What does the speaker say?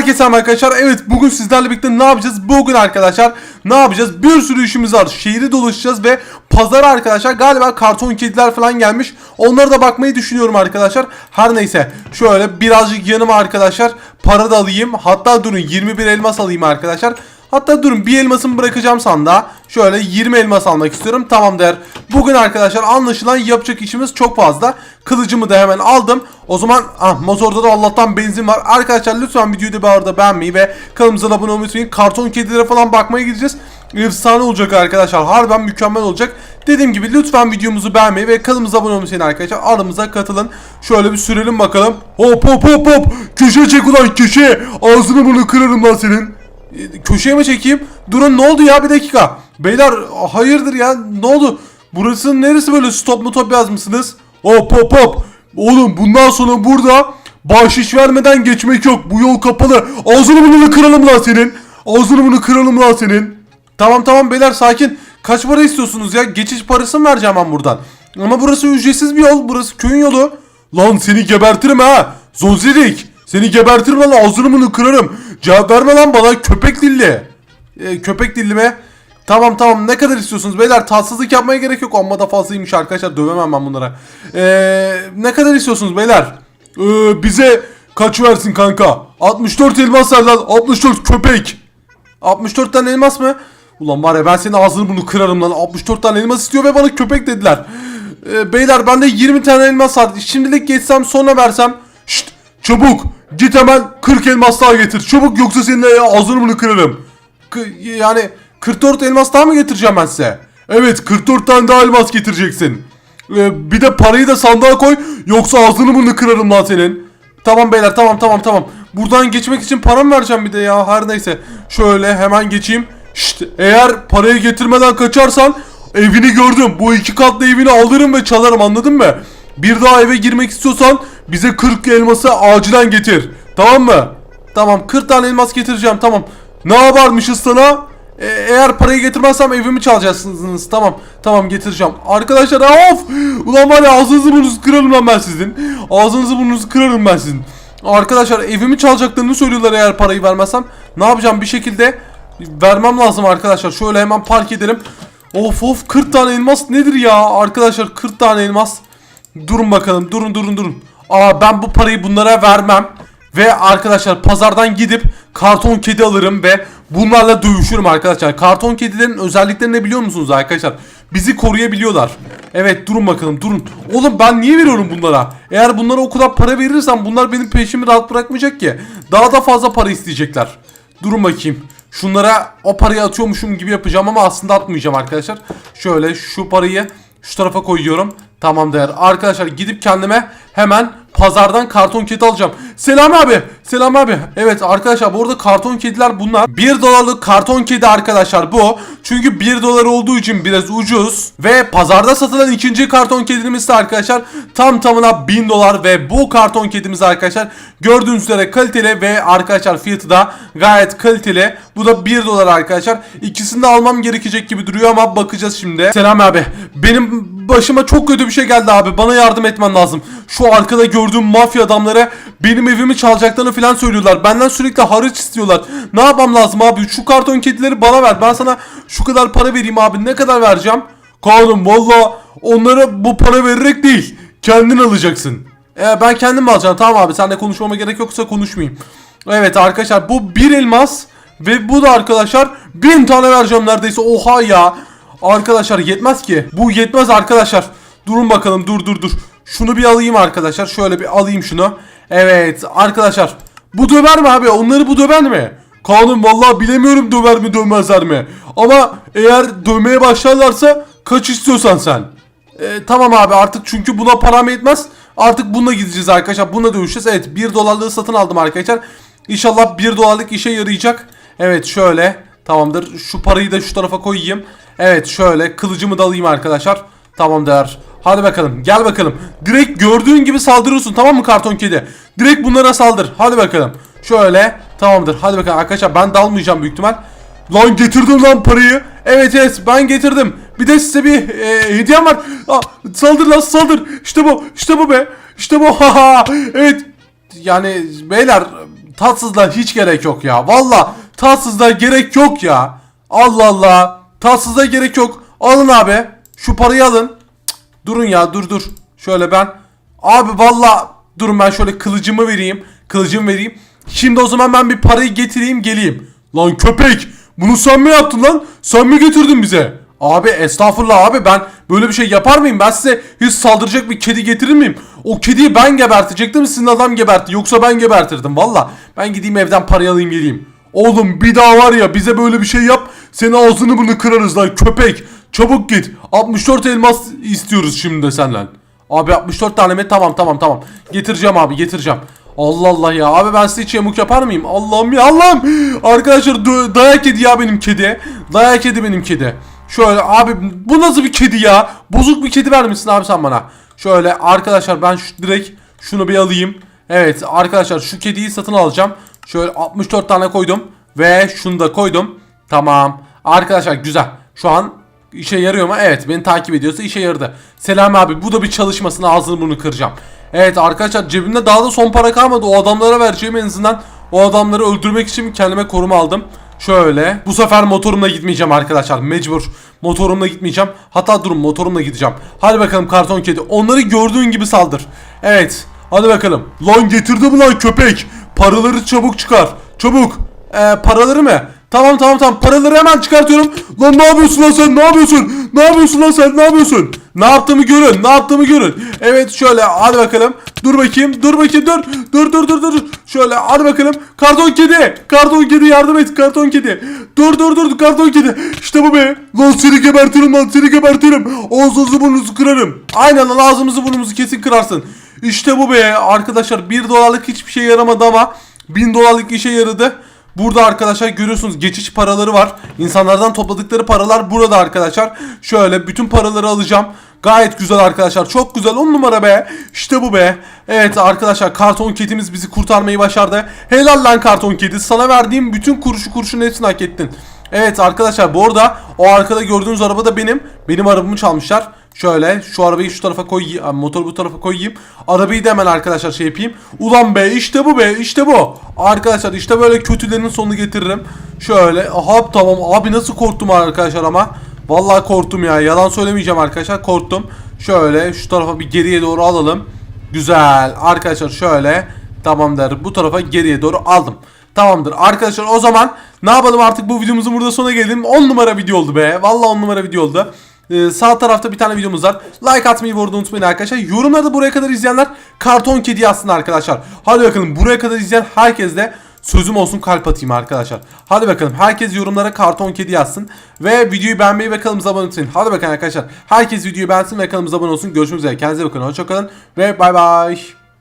Herkese arkadaşlar. Evet bugün sizlerle birlikte ne yapacağız? Bugün arkadaşlar ne yapacağız? Bir sürü işimiz var. Şehri dolaşacağız ve pazara arkadaşlar galiba karton kediler falan gelmiş. Onlara da bakmayı düşünüyorum arkadaşlar. Her neyse şöyle birazcık yanıma arkadaşlar para da alayım. Hatta durun 21 elmas alayım arkadaşlar. Hatta durun bir elmasımı bırakacağım sandığa. Şöyle 20 elmas almak istiyorum. Tamam der. Bugün arkadaşlar anlaşılan yapacak işimiz çok fazla. Kılıcımı da hemen aldım. O zaman ah motorda da Allah'tan benzin var. Arkadaşlar lütfen videoyu da bu arada beğenmeyi ve kanalımıza abone olmayı unutmayın. Karton kedilere falan bakmaya gideceğiz. Efsane olacak arkadaşlar. Harbiden mükemmel olacak. Dediğim gibi lütfen videomuzu beğenmeyi ve kanalımıza abone olmayı unutmayın arkadaşlar. Aramıza katılın. Şöyle bir sürelim bakalım. Hop hop hop hop. Köşe çek ulan köşe. Ağzını bunu kırarım lan senin. E, Köşeye mi çekeyim? Durun ne oldu ya bir dakika. Beyler hayırdır ya ne oldu? Burası neresi böyle stop mu top yazmışsınız? Hop hop hop. Oğlum bundan sonra burada bahşiş vermeden geçmek yok. Bu yol kapalı. Ağzını bunu kıralım lan senin. Ağzını bunu kıralım lan senin. Tamam tamam beyler sakin. Kaç para istiyorsunuz ya? Geçiş parası mı vereceğim ben buradan? Ama burası ücretsiz bir yol. Burası köyün yolu. Lan seni gebertirim ha. Zonzirik. Seni gebertirim lan ağzını bunu kırarım. Cevap verme lan bana köpek dilli. Ee, köpek dilli mi? Tamam tamam ne kadar istiyorsunuz beyler tatsızlık yapmaya gerek yok amma da fazlaymış arkadaşlar dövemem ben bunlara. Ee, ne kadar istiyorsunuz beyler? Ee, bize kaç versin kanka? 64 elmas ver lan 64 köpek. 64 tane elmas mı? Ulan var ya ben senin ağzını bunu kırarım lan 64 tane elmas istiyor ve bana köpek dediler. Ee, beyler bende 20 tane elmas var. Şimdilik geçsem sonra versem. Çabuk git hemen 40 elmas daha getir. Çabuk yoksa senin ağzını bunu kırarım. K- yani 44 elmas daha mı getireceğim ben size? Evet 44 tane daha elmas getireceksin. Ee, bir de parayı da sandığa koy yoksa ağzını bunu kırarım lan senin. Tamam beyler tamam tamam tamam. Buradan geçmek için para mı vereceğim bir de ya her neyse. Şöyle hemen geçeyim. Şşt eğer parayı getirmeden kaçarsan evini gördüm. Bu iki katlı evini alırım ve çalarım anladın mı? Bir daha eve girmek istiyorsan bize 40 elması acilen getir. Tamam mı? Tamam 40 tane elmas getireceğim tamam. Ne yaparmışız sana? E, eğer parayı getirmezsem evimi çalacaksınız. Tamam. Tamam getireceğim. Arkadaşlar of! Ulan var ya ağzınızı burnunuzu kırarım lan ben sizin. Ağzınızı burnunuzu kırarım ben sizin. Arkadaşlar evimi çalacaklarını söylüyorlar eğer parayı vermezsem. Ne yapacağım bir şekilde vermem lazım arkadaşlar. Şöyle hemen park edelim. Of of 40 tane elmas nedir ya? Arkadaşlar 40 tane elmas. Durun bakalım durun durun durun. Aa ben bu parayı bunlara vermem. Ve arkadaşlar pazardan gidip karton kedi alırım ve bunlarla dövüşürüm arkadaşlar. Karton kedilerin özelliklerini biliyor musunuz arkadaşlar? Bizi koruyabiliyorlar. Evet durun bakalım durun. Oğlum ben niye veriyorum bunlara? Eğer bunlara o kadar para verirsem bunlar benim peşimi rahat bırakmayacak ki. Daha da fazla para isteyecekler. Durun bakayım. Şunlara o parayı atıyormuşum gibi yapacağım ama aslında atmayacağım arkadaşlar. Şöyle şu parayı şu tarafa koyuyorum. Tamam değer. Arkadaşlar gidip kendime hemen pazardan karton kedi alacağım. Selam abi. Selam abi. Evet arkadaşlar bu arada karton kediler bunlar. 1 dolarlık karton kedi arkadaşlar bu. Çünkü 1 dolar olduğu için biraz ucuz. Ve pazarda satılan ikinci karton kedimiz de arkadaşlar tam tamına 1000 dolar. Ve bu karton kedimiz arkadaşlar gördüğünüz üzere kaliteli ve arkadaşlar fiyatı da gayet kaliteli. Bu da 1 dolar arkadaşlar. İkisini de almam gerekecek gibi duruyor ama bakacağız şimdi. Selam abi. Benim başıma çok kötü bir şey geldi abi. Bana yardım etmen lazım. Şu arkada gördüğüm mafya adamları benim evimi çalacaklarını falan söylüyorlar. Benden sürekli harç istiyorlar. Ne yapmam lazım abi? Şu karton kedileri bana ver. Ben sana şu kadar para vereyim abi. Ne kadar vereceğim? Kanun valla onlara bu para vererek değil. Kendin alacaksın. E, ben kendim alacağım? Tamam abi. Seninle konuşmama gerek yoksa konuşmayayım. Evet arkadaşlar bu bir elmas. Ve bu da arkadaşlar bin tane vereceğim neredeyse. Oha ya. Arkadaşlar yetmez ki. Bu yetmez arkadaşlar. Durun bakalım dur dur dur. Şunu bir alayım arkadaşlar. Şöyle bir alayım şunu. Evet arkadaşlar. Bu döver mi abi? Onları bu döver mi? Kanun vallahi bilemiyorum döver mi dövmezler mi? Ama eğer dövmeye başlarlarsa kaç istiyorsan sen. Ee, tamam abi artık çünkü buna param yetmez. Artık bununla gideceğiz arkadaşlar. Bununla dövüşeceğiz. Evet 1 dolarlığı satın aldım arkadaşlar. İnşallah 1 dolarlık işe yarayacak. Evet şöyle. Tamamdır. Şu parayı da şu tarafa koyayım. Evet şöyle. Kılıcımı da alayım arkadaşlar. Tamamdır. Hadi bakalım. Gel bakalım. Direkt gördüğün gibi saldırıyorsun tamam mı karton kedi? Direkt bunlara saldır. Hadi bakalım. Şöyle. Tamamdır. Hadi bakalım arkadaşlar ben dalmayacağım büyük ihtimal. Lan getirdim lan parayı. Evet evet ben getirdim. Bir de size bir e, hediyem var. Aa, saldır lan saldır. İşte bu. İşte bu be. İşte bu. Evet. Yani beyler Tatsızlığa hiç gerek yok ya. Valla tatsızlığa gerek yok ya. Allah Allah. Tatsızlığa gerek yok. Alın abi. Şu parayı alın. Durun ya dur dur. Şöyle ben. Abi valla durun ben şöyle kılıcımı vereyim. Kılıcımı vereyim. Şimdi o zaman ben bir parayı getireyim geleyim. Lan köpek. Bunu sen mi yaptın lan? Sen mi getirdin bize? Abi estağfurullah abi ben böyle bir şey yapar mıyım? Ben size hiç saldıracak bir kedi getirir miyim? O kediyi ben gebertecektim sizin adam gebertti. Yoksa ben gebertirdim valla. Ben gideyim evden parayı alayım geleyim. Oğlum bir daha var ya bize böyle bir şey yap. Senin ağzını bunu kırarız lan köpek. Çabuk git. 64 elmas istiyoruz şimdi de senden. Abi 64 tane mi? Tamam tamam tamam. Getireceğim abi getireceğim. Allah Allah ya abi ben size hiç yamuk yapar mıyım? Allah'ım ya Allah'ım. Arkadaşlar dayak yedi ya benim kedi. Dayak yedi benim kedi. Şöyle abi bu nasıl bir kedi ya? Bozuk bir kedi vermişsin abi sen bana. Şöyle arkadaşlar ben şu, direkt şunu bir alayım. Evet arkadaşlar şu kediyi satın alacağım. Şöyle 64 tane koydum. Ve şunu da koydum. Tamam. Arkadaşlar güzel. Şu an işe yarıyor mu? Evet beni takip ediyorsa işe yaradı. Selam abi bu da bir çalışmasın ağzını bunu kıracağım. Evet arkadaşlar cebimde daha da son para kalmadı. O adamlara vereceğim en azından. O adamları öldürmek için kendime koruma aldım. Şöyle. Bu sefer motorumla gitmeyeceğim arkadaşlar. Mecbur. Motorumla gitmeyeceğim. Hatta durun motorumla gideceğim. Hadi bakalım karton kedi. Onları gördüğün gibi saldır. Evet. Hadi bakalım. Lan getirdi mi lan köpek? Paraları çabuk çıkar. Çabuk. Ee, paraları mı? Tamam tamam tamam paraları hemen çıkartıyorum. Lan ne yapıyorsun lan sen ne yapıyorsun? Ne yapıyorsun lan sen ne yapıyorsun? Ne yaptığımı görün ne yaptığımı görün. Evet şöyle hadi bakalım. Dur bakayım dur bakayım dur. Dur dur dur dur. Şöyle hadi bakalım. Karton kedi. Karton kedi yardım et karton kedi. Dur dur dur karton kedi. İşte bu be. Lan seni gebertirim lan seni gebertirim. Ağzınızı burnunuzu kırarım. Aynen lan ağzımızı burnumuzu kesin kırarsın. İşte bu be arkadaşlar 1 dolarlık hiçbir şey yaramadı ama 1000 dolarlık işe yaradı. Burada arkadaşlar görüyorsunuz geçiş paraları var. İnsanlardan topladıkları paralar burada arkadaşlar. Şöyle bütün paraları alacağım. Gayet güzel arkadaşlar. Çok güzel. 10 numara be. İşte bu be. Evet arkadaşlar karton kedimiz bizi kurtarmayı başardı. Helal lan karton kedi. Sana verdiğim bütün kuruşu kurşun hepsini hak ettin. Evet arkadaşlar bu arada o arkada gördüğünüz araba da benim. Benim arabamı çalmışlar. Şöyle şu arabayı şu tarafa koyayım. Motoru bu tarafa koyayım. Arabayı da hemen arkadaşlar şey yapayım. Ulan be işte bu be işte bu. Arkadaşlar işte böyle kötülerin sonunu getiririm. Şöyle aha tamam abi nasıl korktum arkadaşlar ama. Vallahi korktum ya yalan söylemeyeceğim arkadaşlar korktum. Şöyle şu tarafa bir geriye doğru alalım. Güzel arkadaşlar şöyle. Tamamdır bu tarafa geriye doğru aldım. Tamamdır arkadaşlar o zaman ne yapalım artık bu videomuzun burada sona gelelim. 10 numara video oldu be. Vallahi 10 numara video oldu. Ee, sağ tarafta bir tane videomuz var. Like atmayı bu unutmayın arkadaşlar. Yorumlarda buraya kadar izleyenler karton kedi yazsın arkadaşlar. Hadi bakalım buraya kadar izleyen herkes de sözüm olsun kalp atayım arkadaşlar. Hadi bakalım herkes yorumlara karton kedi yazsın. Ve videoyu beğenmeyi ve kanalımıza abone olun. Hadi bakalım arkadaşlar. Herkes videoyu beğensin ve kanalımıza abone olsun. Görüşmek üzere. Kendinize bakın. Hoşçakalın. Ve bay bay.